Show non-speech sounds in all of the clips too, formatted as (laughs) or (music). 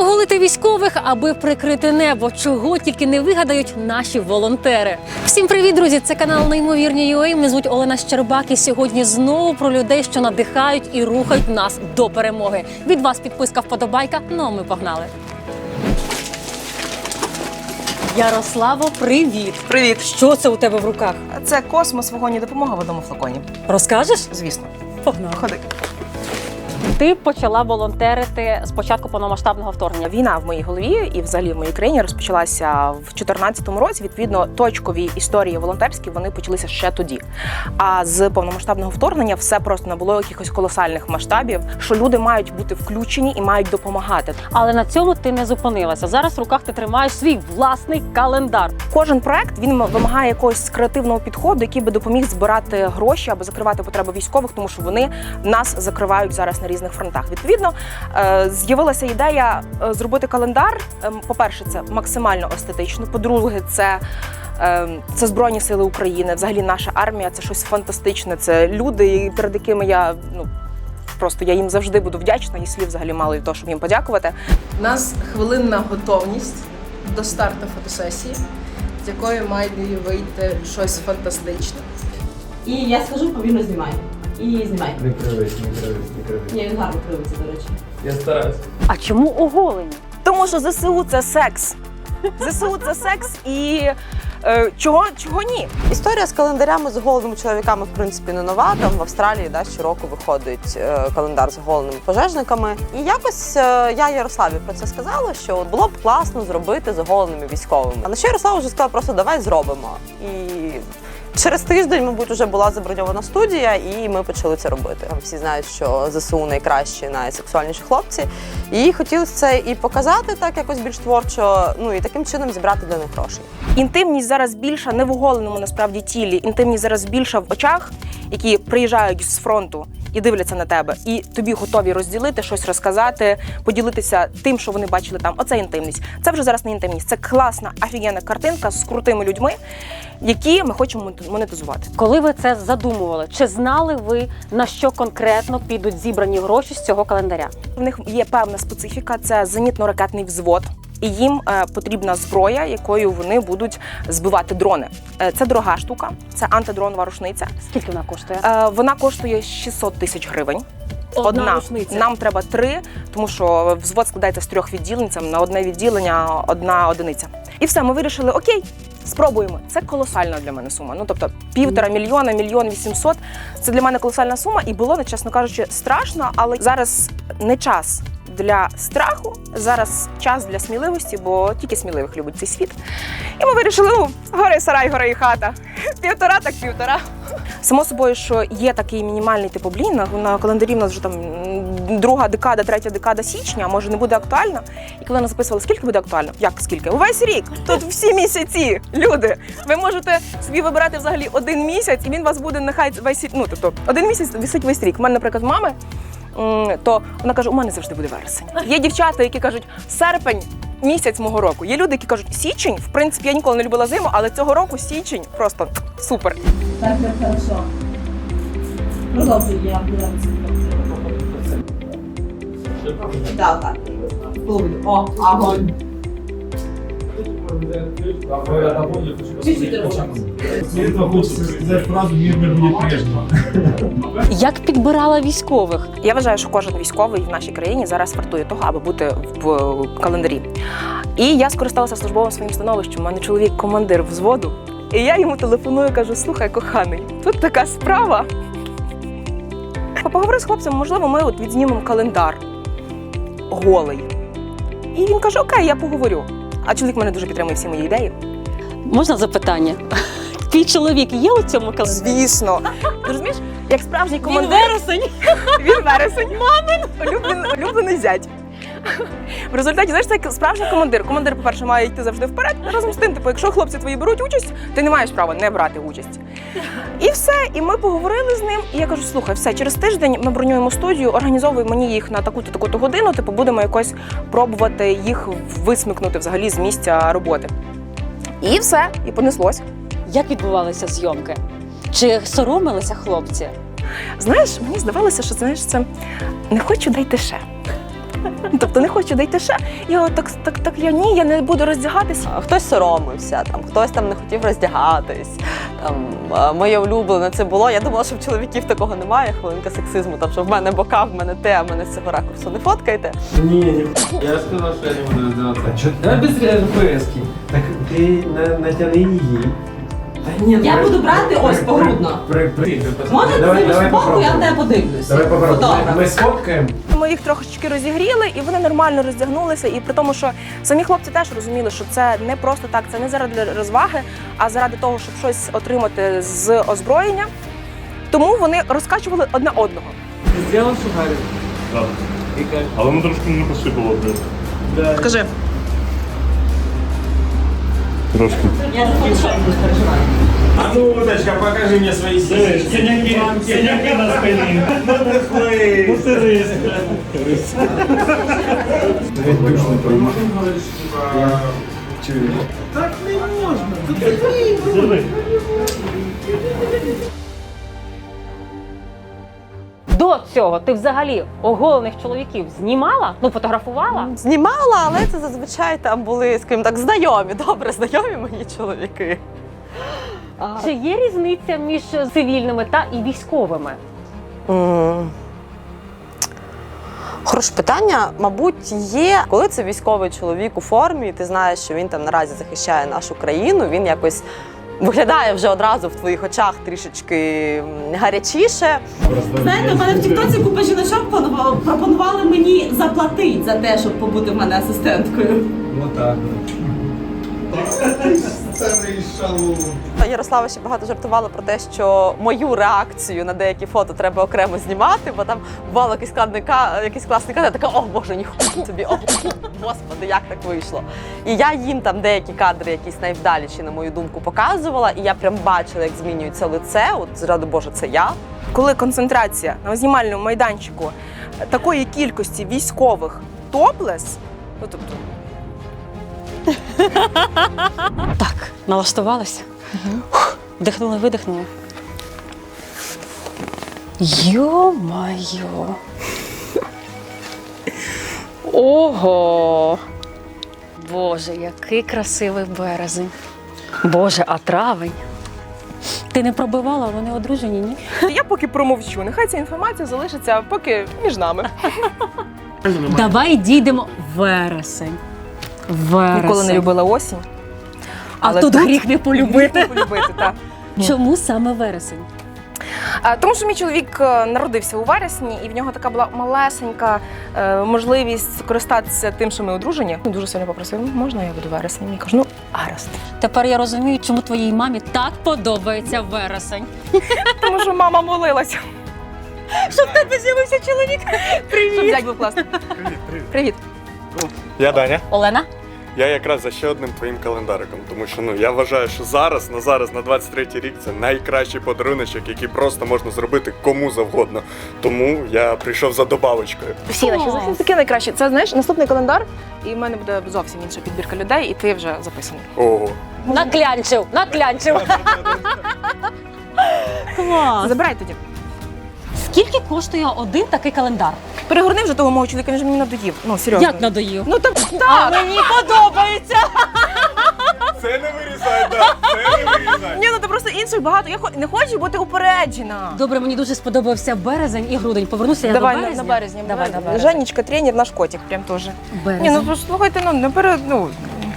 Оголити військових, аби прикрити небо, чого тільки не вигадають наші волонтери. Всім привіт, друзі! Це канал Неймовірні UA. Мене звуть Олена Щербак. І сьогодні знову про людей, що надихають і рухають нас до перемоги. Від вас підписка вподобайка. Ну а ми погнали. Ярославо, привіт! Привіт! Що це у тебе в руках? Це космос, вогонь і допомога в одному флаконі. Розкажеш? Звісно. Погнали. Ходи. Ти почала волонтерити з початку повномасштабного вторгнення. Війна в моїй голові і взагалі в моїй країні розпочалася в 2014 році. Відповідно, точкові історії волонтерські вони почалися ще тоді. А з повномасштабного вторгнення все просто набуло якихось колосальних масштабів, що люди мають бути включені і мають допомагати. Але на цьому ти не зупинилася. Зараз в руках ти тримаєш свій власний календар. Кожен проект він вимагає якогось креативного підходу, який би допоміг збирати гроші або закривати потреби військових, тому що вони нас закривають зараз на різних фронтах. Відповідно, е, з'явилася ідея е, зробити календар. Ем, По-перше, це максимально естетично. По-друге, це ем, це Збройні Сили України. Взагалі, наша армія це щось фантастичне. Це люди, перед якими я ну. Просто я їм завжди буду вдячна, і слів взагалі мало для того, щоб їм подякувати. У нас хвилинна готовність до старту фотосесії, з якої має вийти щось фантастичне. І я скажу, повільно знімай. І знімай. Не кривись, не кривись, не кривись. Ні, він гарно кривиться, до речі. Я стараюсь. А чому оголені? Тому що ЗСУ це секс. ЗСУ це секс і е, чого, чого ні? Історія з календарями з оголеними чоловіками в принципі не нова. Там в Австралії да, щороку виходить е, календар з оголеними пожежниками. І якось е, я Ярославі про це сказала, що от було б класно зробити з оголеними військовими. А на що Ярослав вже сказав, просто давай зробимо. І через тиждень, мабуть, вже була заброньована студія, і ми почали це робити. Всі знають, що ЗСУ найкращі, найсексуальніші хлопці. І хотілося це і показати так якось більш творчо, ну і таким чином зібрати для них грошей. Інтимність зараз більша не в оголеному насправді тілі. Інтимність зараз більша в очах, які приїжджають з фронту і дивляться на тебе, і тобі готові розділити, щось розказати, поділитися тим, що вони бачили там. Оце інтимність. Це вже зараз не інтимність. Це класна, офігенна картинка з крутими людьми, які ми хочемо монетизувати. Коли ви це задумували, чи знали ви на що конкретно підуть зібрані гроші з цього календаря? В них є певна специфіка, це зенітно-ракетний взвод. І їм е, потрібна зброя, якою вони будуть збивати дрони. Е, це дорога штука, це антидронова рушниця. Скільки вона коштує? Е, вона коштує 600 тисяч гривень. Одна рушниця. Нам треба три, тому що взвод складається з трьох відділень. Це на одне відділення одна одиниця. І все, ми вирішили, окей, спробуємо. Це колосальна для мене сума. Ну тобто півтора мільйона, мільйон вісімсот. Це для мене колосальна сума, і було, чесно кажучи, страшно, але зараз не час. Для страху зараз час для сміливості, бо тільки сміливих любить цей світ. І ми вирішили, ну, гори сарай, гори і хата. (laughs) Півтора, так півтора. Само собою, що є такий мінімальний типу блін, на, календарі в нас вже там друга декада, третя декада січня, може не буде актуально. І коли нас записували, скільки буде актуально? Як скільки? Увесь рік. Тут всі місяці. Люди. Ви можете собі вибирати взагалі один місяць, і він вас буде нехай весь. Ну тобто один місяць висить весь рік. У мене, наприклад, мами. То вона каже, у мене завжди буде вересень. Є дівчата, які кажуть, серпень місяць мого року. Є люди, які кажуть, січень. В принципі, я ніколи не любила зиму, але цього року січень просто супер. Так, так, хорошо. Продовжуй, я буду Так, так. О, огонь. Як підбирала військових? Я вважаю, що кожен військовий в нашій країні зараз вартує того, аби бути в календарі. І я скористалася службовим своїм становищем. У мене чоловік командир взводу. І я йому телефоную, кажу: слухай, коханий, тут така справа. Поговори з хлопцем, можливо, ми от відзнімемо календар голий. І він каже: Окей, я поговорю. А чоловік мене дуже підтримує всі мої ідеї. Можна запитання? (laughs) Твій чоловік є у цьому календарі? Звісно. Ти (laughs) розумієш, як справжній Він вересень. Він вересень. (laughs) Мамин. Улюблений зять. В результаті, знаєш, це як справжній командир. Командир, по-перше, має йти завжди вперед. Разом з тим, типу, якщо хлопці твої беруть участь, ти не маєш права не брати участь. І все. І ми поговорили з ним. І я кажу: слухай, все, через тиждень ми бронюємо студію, організовуй мені їх на таку-то таку-то годину. Типу, будемо якось пробувати їх висмикнути взагалі з місця роботи. І все, і понеслось. Як відбувалися зйомки? Чи соромилися хлопці? Знаєш, мені здавалося, що знаєш, це не хочу дайте ще. Тобто не хочу дійти ще. Я так, так, так я ні, я не буду роздягатися. А Хтось соромився, там хтось там не хотів роздягатись. Там е, моє улюблене це було. Я думала, що в чоловіків такого немає. Хвилинка сексизму, там що в мене бока, в мене те, а мене з цього ракурсу не фоткайте. Не, не, я сказал, что я не буду раздеваться. Давай без РПСки. Так ты на, натяни ей. Да нет, Я при- буду брати ось при- погрудно. при- при- ты посмотри. Може, давай, ти давай боку, я попробуем. на тебе подивлюся. Давай попробуем. Добре. Мы, мы сфоткаем. Ми їх трошечки розігріли, і вони нормально роздягнулися. І при тому, що самі хлопці теж розуміли, що це не просто так, це не заради розваги, а заради того, щоб щось отримати з озброєння. Тому вони розкачували одне одного. Сделал сухарик? Так. Але воно трошки не посипало. Да. Скажи. Трошки. Я. А ну, Уточка, покажи мне свои. Синяки, синяки на спині. Ну ти рис. Душно пойму. Так не можна. До цього ти взагалі оголених чоловіків знімала? Ну, фотографувала? Знімала, але це зазвичай там були, скажімо так, знайомі, добре знайомі мої чоловіки. А, Чи є різниця між цивільними та і військовими? М. Хороше питання, мабуть, є, коли це військовий чоловік у формі, і ти знаєш, що він там наразі захищає нашу країну, він якось виглядає вже одразу в твоїх очах трішечки гарячіше. Знаєте, у мене в Тіктоці купа жіночок пропонували мені заплатити за те, щоб побути в мене асистенткою. Вот так. (laughs) Старий шалун. Ярослава ще багато жартувала про те, що мою реакцію на деякі фото треба окремо знімати, бо там бувало якийсь класний ка- якийсь класний кадр, я така о боже, ніхуя собі, о господи, як так вийшло. І я їм там деякі кадри, якісь найвдаліші, на мою думку, показувала, і я прям бачила, як змінюється лице. От зради Боже, це я. Коли концентрація на знімальному майданчику такої кількості військових топлес, ну тобто Так, налаштувалася. Вдихнули, видихнули. Йо-майо. Ого. Боже, який красивий березень. Боже, а травень. Ти не пробивала, вони одружені, ні? я поки промовчу. Нехай ця інформація залишиться поки між нами. Давай дійдемо вересень. Вересень. Ніколи не любила осінь. А але тут тут гріх не полюбити. Полюбити, так. (laughs) Чому саме вересень? А, Тому що мій чоловік е, народився у вересні, і в нього така була малесенька е, можливість користатися тим, що ми одружені. Він дуже сильно попросив, «Ну, можна я буду вересні? Я кажу, ну гаразд. Тепер я розумію, чому твоїй мамі так подобається вересень. (laughs) Тому що мама молилася. Щоб тебе з'явився чоловік. Щоб зять був класний. Привіт, привіт. Привіт. Я Даня. Олена, Я якраз за ще одним твоїм календариком, тому що ну я вважаю, що зараз, на зараз, на 23-й рік, це найкращий подаруночок, який просто можна зробити кому завгодно. Тому я прийшов за добавочкою. Всі наші захисники найкращі. Це знаєш наступний календар, і в мене буде зовсім інша підбірка людей, і ти вже записаний. Ого. наклянчив, наклянчив. Клас. Забирай тоді. Скільки коштує один такий календар? Перегорни вже того мого чоловіка, він же мені надоїв. Ну серйозно. Як надоїв? Ну так, А так. мені подобається. Це не вирізай, да, це не вирізай. Ні, ну ти просто інших багато. Я хо- не хочу бути упереджена. Добре, мені дуже сподобався березень і грудень. Повернуся я Давай до на, березня. на березні. Давай, на березень. Женечка, тренер, наш котик, прям теж. Ні, Березень. ну послухайте, ну не пере, ну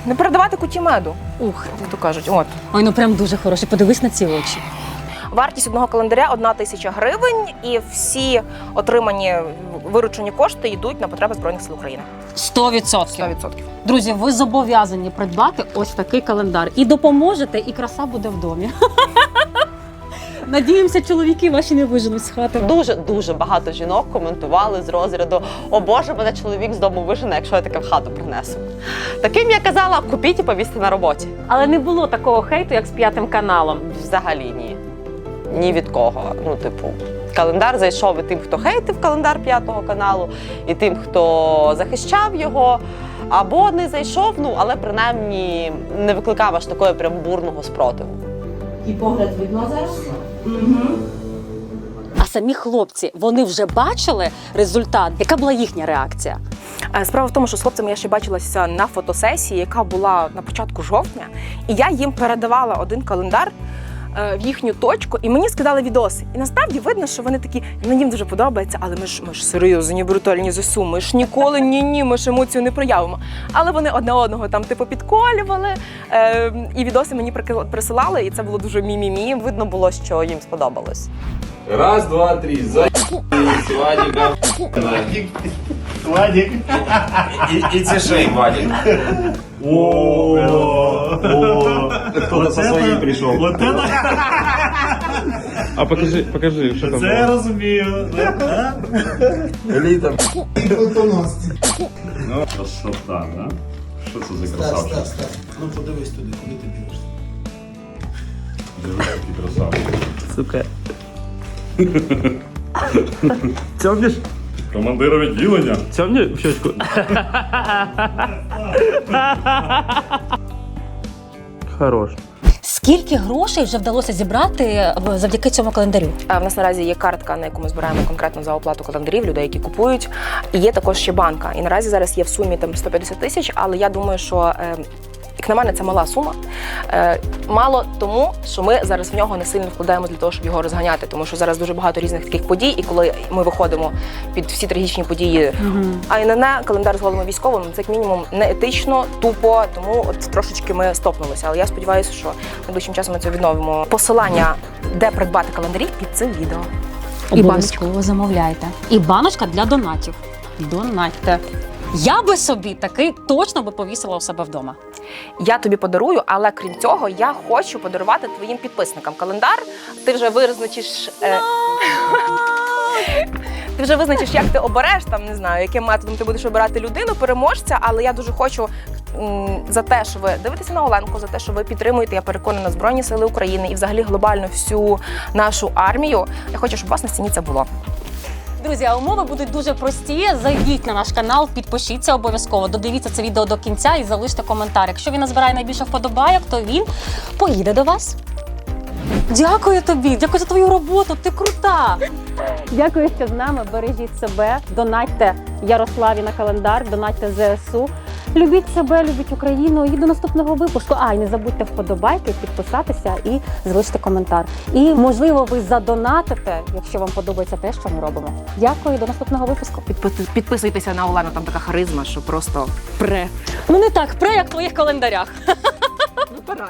не передавати куті меду. Ух, Як то кажуть, от. ой, ну прям дуже хороший. Подивись на ці очі. Вартість одного календаря одна тисяча гривень, і всі отримані виручені кошти йдуть на потреби збройних сил України. 100%. 100%. Друзі, ви зобов'язані придбати ось такий календар. І допоможете, і краса буде в домі. (laughs) Надіємося, чоловіки ваші не виженуть з хати. Дуже дуже багато жінок коментували з розряду О Боже, мене чоловік з дому вижене, якщо я таке в хату принесу. Таким я казала, купіть і повісьте на роботі. Але не було такого хейту, як з п'ятим каналом. Взагалі ні. Ні від кого. Ну, типу, календар зайшов і тим, хто хейтив календар п'ятого каналу, і тим, хто захищав його. Або не зайшов, ну але принаймні не викликав аж такої прям бурного спротиву. І погляд видно зараз. А самі хлопці вони вже бачили результат. Яка була їхня реакція? Е, Справа в тому, що з хлопцями я ще бачилася на фотосесії, яка була на початку жовтня, і я їм передавала один календар. Е, В їхню точку, і мені скидали відоси. І насправді видно, що вони такі, мені їм дуже подобається, але ми ж ми ж серйозні, брутальні ЗСУ, ми ж ніколи ні, ні, ми ж емоцію не проявимо. Але вони одне одного там типу підколювали, е, і відоси мені прики- присилали, і це було дуже мі-мі-мі. Видно було, що їм сподобалось. Раз, два, три. За Вадика. Владик. І, і це шей, Вадик. О, Хто со своїм прийшов. Вот это, А покажи, покажи, що це я розумію. Еліта. Ну, красота, да? Що це за красавчик? Ну подивись туди, куди ти дивишся. Дивись, який красавчик. Сука. (laughs) Цьомніш? Командира відділення. Цьомні в щочку. (laughs) Хорош. Скільки грошей вже вдалося зібрати е, завдяки цьому календарю? Е, В нас наразі є картка, на яку ми збираємо конкретно за оплату календарів, людей, які купують. І є також ще банка. І наразі зараз є в сумі там 150 тисяч, але я думаю, що. Як на мене, це мала сума. Е, мало тому, що ми зараз в нього не сильно вкладаємо для того, щоб його розганяти. Тому що зараз дуже багато різних таких подій, і коли ми виходимо під всі трагічні події, а ІНН, календар з голими військовими, це як мінімум не етично, тупо. Тому от трошечки ми стопнулися. Але я сподіваюся, що найближчим часом ми це відновимо. Посилання, де придбати календарі, під цим відео. Обов'язково замовляйте. І баночка для донатів. Донатьте. Я би собі такий точно би повісила у себе вдома. Я тобі подарую, але крім цього, я хочу подарувати твоїм підписникам календар. Ти вже визначиш. Е... (laughs) Ти вже визначиш, як ти обереш там, не знаю, яким методом ти будеш обирати людину, переможця. Але я дуже хочу за те, що ви дивитеся на Оленку, за те, що ви підтримуєте, я переконана Збройні Сили України і взагалі глобально всю нашу армію. Я хочу, щоб у вас на стіні це було. Друзі, а умови будуть дуже прості. Зайдіть на наш канал, підпишіться обов'язково, додивіться це відео до кінця і залиште коментар. Якщо він назбирає найбільше вподобайок, то він поїде до вас. Дякую тобі, дякую за твою роботу. Ти крута. Дякую, що з нами. Бережіть себе, донатьте Ярославі на календар, донатьте ЗСУ. Любіть себе, любіть Україну. І до наступного випуску. А, і не забудьте вподобайки, підписатися і залишити коментар. І можливо, ви задонатите, якщо вам подобається те, що ми робимо. Дякую, до наступного випуску. Підписуйтеся на Олену, там така харизма, що просто Пре. Ну не так пре, як в твоїх календарях. ну пора.